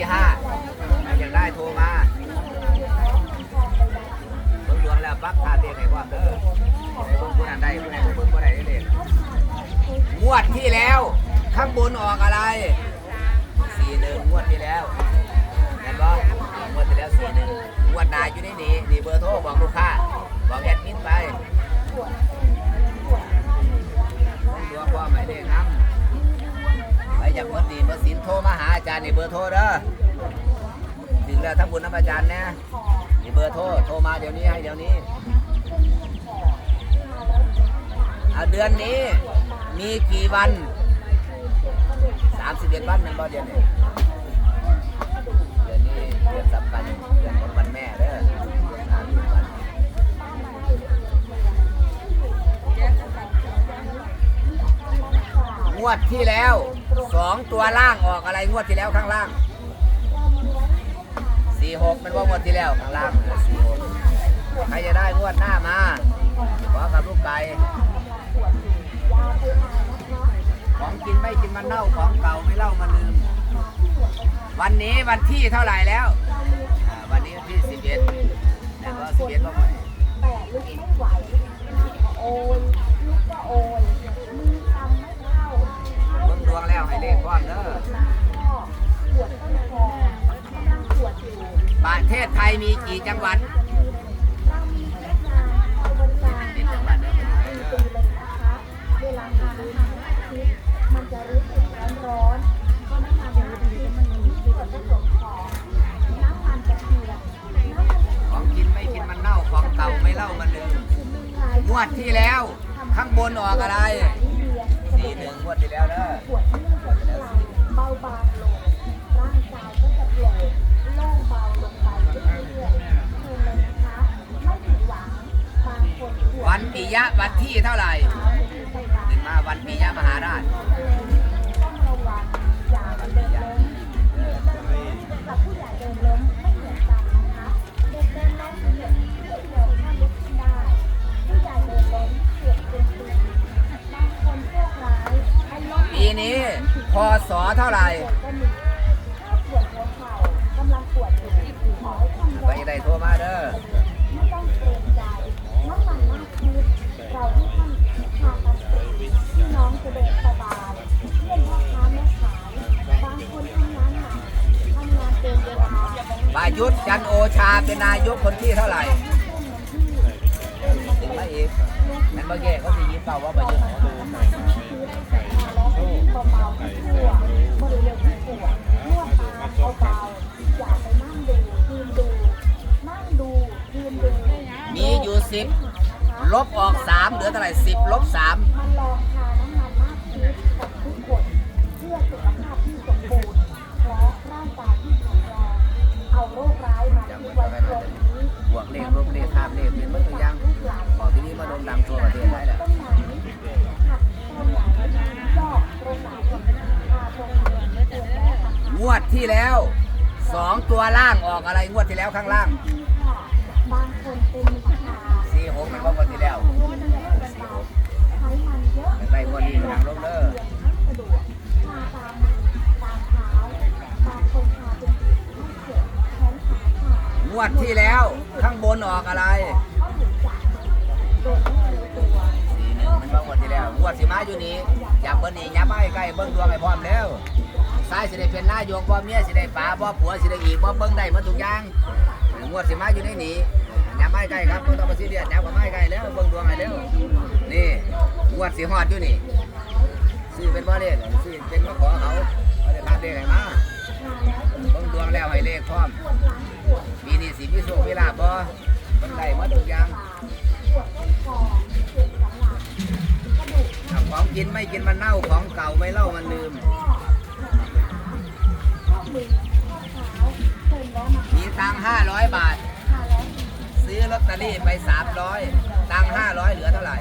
ที่ห้าอยากได้โทรมาเบิ่งดวงแล้วปั๊บทาเตียงให้ความเด้อไอ้เบิ่งผู้นั้นได้ผู้นั้นเบิ่งผู้ใดได้เลยงวดที่แล้ว ข้างบนออกอะไรสี่หนึ่งงวดที่แล้วเห็นบ่งวดที่แล้วสี่หนึ่งงวดนายอยู่ในนี้นี่เบอร์โทรบอกลูกค้าบอกแอดมินไปดวพ่อหมายเลขน้ำไปจากเมื่อดีเมื่อ สินโทรมาหาอาจารย์นี่เบอร์โทรเด้อถึงแล้วทำบุญน้ำอาจารย์นะนี่เบอร์โทรโทรมาเดี๋ยวนี้ให้เดี๋ยวนี้เอาเดือนนี้มีกี่วันสามสิบเอ็ดวันนั่นบ่เดือนนี้เดือนนี้เดือนสำคัญเดือนของวันแม่เด้อสามสิบวันงวดที่แล้ว สองตัวล่างออกอะไรงวดที่แล้วข้างล่างสี่หกมันว่างวดที่แล้วข้างล่างสี่หกใครจะได้งวดหน้ามาขอกับลูกไก่ของกินไม่กินมันเน่าของเก่าไม่เล่ามันลืม วันนี้วันที่เท่าไหร่แล้ววันนี้วันที่สิบเอ็ดแล้วก็สิบเอ็ดก็หมด ประเทศไทยมีกี่จังหวัดของกินไม่กินมันเน่าของเต่าไม่เล่ามันลืมงวดที่แล้วข้างบนออกอะไรสี่หนึ่งงวดที่แล้วเนอะเบาบางลงร่างกายก็จะ วันที่เท่าไหร่ถึงมาวันปียมหาราชปีนี้พศเท่าไหร่ ชาเป็นนายกคนที่เท่าไหร่ถึงมาอีกนั่นเมื่อกี้เขาสิยิ้มเปล่าว่าประยุทธ์เบาๆที่ทั่วบริเวณที่ปวดนวดตาเบาๆอย่าไปนั่งดูยืนดูนั่งดูยืนดูมีอยู่สิบลบออกสามเหลือเท่าไหร่สิบลบสามมันลองทาน้ำมันมากชีสกับทุกคนเพื่อสุขภาพที่สมบูรณ์และร่างกายที่แข็งแรงเอาโรคร้าย วดที่แล้วสองตัวล่างออกอะไรงวดที่แล้วข้างล่างบางคนเป็นมิชาสี่หกมันงวดที่แล้วใช้มันเยอะไปงวดนี้หนังลงเด้อวกทางคนทาเป็นจุดที่แขนขาขาดงวดที่แล้วข้างบนออกอะไรสี่หนึ่งมันก็งวดที่แล้วงวดสิมาอยู่นี่จับเบิ้ลนี่ยับมาใกล้เบิ้งดวงให้พร้อมแล้ว ซ้ายสิได้เป็นนายกบ่เมียสิได้ป๋าบ่ผัวสิได้อีกบ่เบิ้งได้หมดทุกอย่างงวดสิมาอยู่ในนี้ยับมาใกล้ครับบ่ต้องมาซีเรียสยับมาใกล้แล้วเบิ้งดวงให้แล้วนี่งวดสิฮอดอยู่นี่ซื้อเป็นบ่เลขซื้อเป็นมาขอเขาเขาจะพาเลขให้มาเบิ้งดวงแล้วให้เลขพร้อมปีนี้สิมีโชคมีลาภบ่เบิ้งได้หมดทุกอย่างยังของกินไม่กินมันเน่าของเก่าไม่เล่ามันลืม ข้อมือข้อเท้าเชิญแวะมามีตังห้าร้อยบาททาแล้ว ซื้อลอตเตอรี่ไปสามร้อยตังห้าร้อยเหลือเท่าไหร่